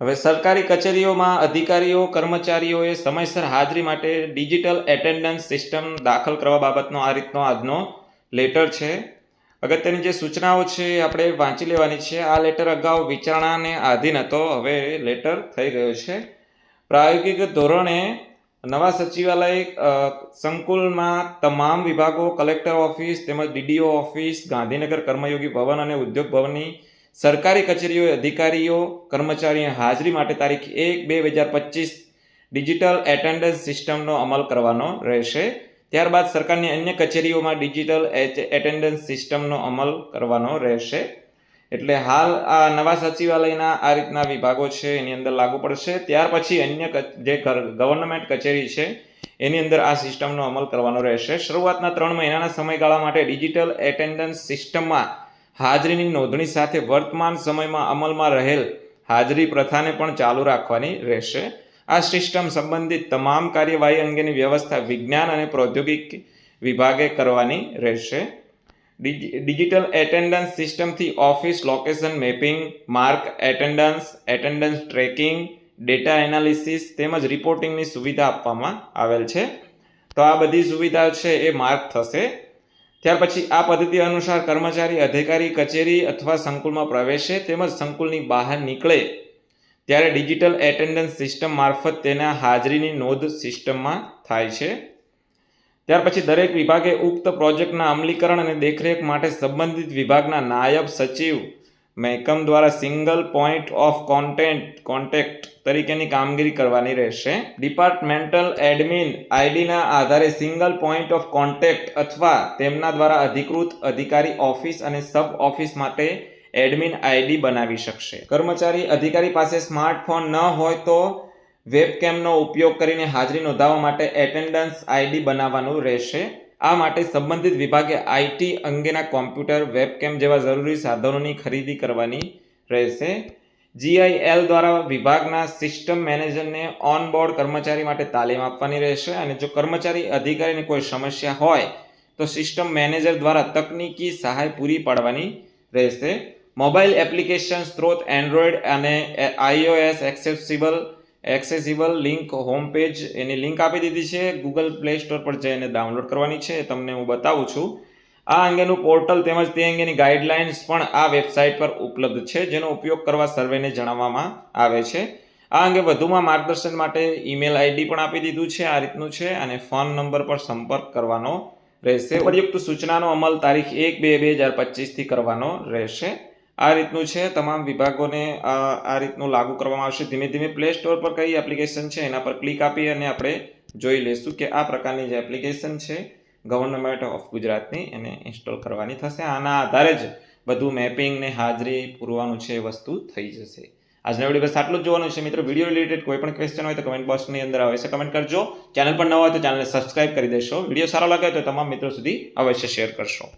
હવે સરકારી કચેરીઓમાં અધિકારીઓ, કર્મચારીઓએ સમયસર હાજરી માટે ડિજિટલ એટેન્ડન્સ સિસ્ટમ દાખલ કરવા બાબતનો આ રીતનો આજનો લેટર છે. અગત્યની જે સૂચનાઓ છે એ આપણે વાંચી લેવાની છે. આ લેટર અગાઉ વિચારણાને આધીન હતો. હવે લેટર થઈ ગયો છે. પ્રાયોગિક ધોરણે નવા સચિવાલય સંકુલમાં તમામ વિભાગો, કલેક્ટર ઓફિસ તેમજ ડીડીઓ ઓફિસ, ગાંધીનગર કર્મયોગી ભવન અને ઉદ્યોગ ભવનની સરકારી કચેરીઓ અધિકારીઓ, કર્મચારીઓ હાજરી માટે તારીખ એક બે હજાર પચીસ ડિજિટલ એટેન્ડન્સ સિસ્ટમનો અમલ કરવાનો રહેશે. ત્યારબાદ સરકારની અન્ય કચેરીઓમાં ડિજિટલ એટેન્ડન્સ સિસ્ટમનો અમલ કરવાનો રહેશે. એટલે હાલ આ નવા સચિવાલયના આ રીતના વિભાગો છે, એની અંદર લાગુ પડશે. ત્યાર પછી અન્ય જે ગવર્નમેન્ટ કચેરી છે, એની અંદર આ સિસ્ટમનો અમલ કરવાનો રહેશે. શરૂઆતના ત્રણ મહિનાના સમયગાળા માટે ડિજિટલ એટેન્ડન્સ સિસ્ટમમાં હાજરીની નોંધણી સાથે વર્તમાન સમયમાં અમલમાં રહેલ હાજરી પ્રથાને પણ ચાલુ રાખવાની રહેશે. આ સિસ્ટમ સંબંધિત તમામ કાર્યવાહી અંગેની વ્યવસ્થા વિજ્ઞાન અને પ્રૌદ્યોગિક વિભાગે કરવાની રહેશે. ડિજિટલ એટેન્ડન્સ સિસ્ટમથી office location mapping, mark attendance attendance tracking, data analysis તેમજ રિપોર્ટિંગની સુવિધા આપવામાં આવેલ છે. તો આ બધી સુવિધા છે એ માર્ક થશે. ત્યાર પછી આ પદ્ધતિ અનુસાર કર્મચારી, અધિકારી, કચેરી અથવા સંકુલમાં પ્રવેશે તેમજ સંકુલની બહાર નીકળે. ત્યારે ડિજિટલ એટેન્ડન્સ સિસ્ટમ મારફત તેના હાજરીની નોંધ સિસ્ટમમાં થાય છે. ત્યાર પછી દરેક વિભાગે ઉક્ત પ્રોજેક્ટના અમલીકરણ અને દેખરેખ માટે સંબંધિત વિભાગના નાયબ સચિવ મહેકમ દ્વારા single point of content, contact તરીકેની કામગીરી કરવાની રહેશે. ડિપાર્ટમેન્ટલ એડમિન આઈડીના આધારે સિંગલ પોઈન્ટ ઓફ કોન્ટેક્ટ અથવા તેમના દ્વારા અધિકૃત અધિકારી ઓફિસ અને સબ ઓફિસ માટે એડમિન આઈડી બનાવી શકશે. કર્મચારી અધિકારી પાસે સ્માર્ટફોન ન હોય તો વેબકેમનો ઉપયોગ કરીને હાજરી નોંધાવવા માટે એટેન્ડન્સ આઈડી બનાવવાનું રહેશે. આ માટે સંબંધિત વિભાગે આઈટી અંગેના કોમ્પ્યુટર, વેબકેમ જેવા જરૂરી સાધનોની ખરીદી કરવાની રહેશે. જીઆઈએલ દ્વારા વિભાગના સિસ્ટમ મેનેજરને ઓનબોર્ડ કર્મચારી માટે તાલીમ આપવાની રહેશે અને જો કર્મચારી અધિકારીને કોઈ સમસ્યા હોય, તો સિસ્ટમ મેનેજર દ્વારા તકનીકી સહાય પૂરી પાડવાની રહેશે. મોબાઈલ એપ્લિકેશન સ્ત્રોત એન્ડ્રોઈડ અને iOS accessible accessible link home page એની લિંક આપી દીધી છે. ગૂગલ પ્લે સ્ટોર પર જઈને ડાઉનલોડ કરવાની છે. તમને હું બતાવું છું. આ અંગેનું પોર્ટલ તેમજ તે અંગેની ગાઈડલાઇન્સ પણ આ વેબસાઇટ પર ઉપલબ્ધ છે, જેનો ઉપયોગ કરવા સર્વેને જણાવવામાં આવે છે. આ અંગે વધુમાં માર્ગદર્શન માટે ઈમેલ આઈડી પણ આપી દીધું છે. આ રીતનું છે અને ફોન નંબર પર સંપર્ક કરવાનો રહેશે. ઉપયુક્ત સૂચનાનો અમલ તારીખ એક બે બે હજાર પચીસથી કરવાનો રહેશે. આ રીતનું છે, તમામ વિભાગોને આ રીતનું લાગુ કરવામાં આવશે. ધીમે ધીમે પ્લે સ્ટોર પર કઈ એપ્લિકેશન છે એના પર ક્લિક આપી અને આપણે જોઈ લઈશું કે આ પ્રકારની જે એપ્લિકેશન છે ગવર્નમેન્ટ ઓફ ગુજરાતની એને ઇન્સ્ટોલ કરવાની થશે. આના આધારે જ બધું મેપિંગ ને હાજરી પૂરવાનું છે વસ્તુ થઈ જશે. આજના વીડિયો બસ આટલું જ જોવાનું છે. મિત્રો વીડિયો રિલેટેડ કોઈ પણ ક્વેશ્ચન હોય તો કમેન્ટ બોક્સની અંદર અવશ્ય કમેન્ટ કરજો. ચેનલ પર ન હોય તો ચેનલને સબસ્ક્રાઇબ કરી દેશો. વીડિયો સારો લાગે તો તમામ મિત્રો સુધી અવશ્ય શેર કરશો.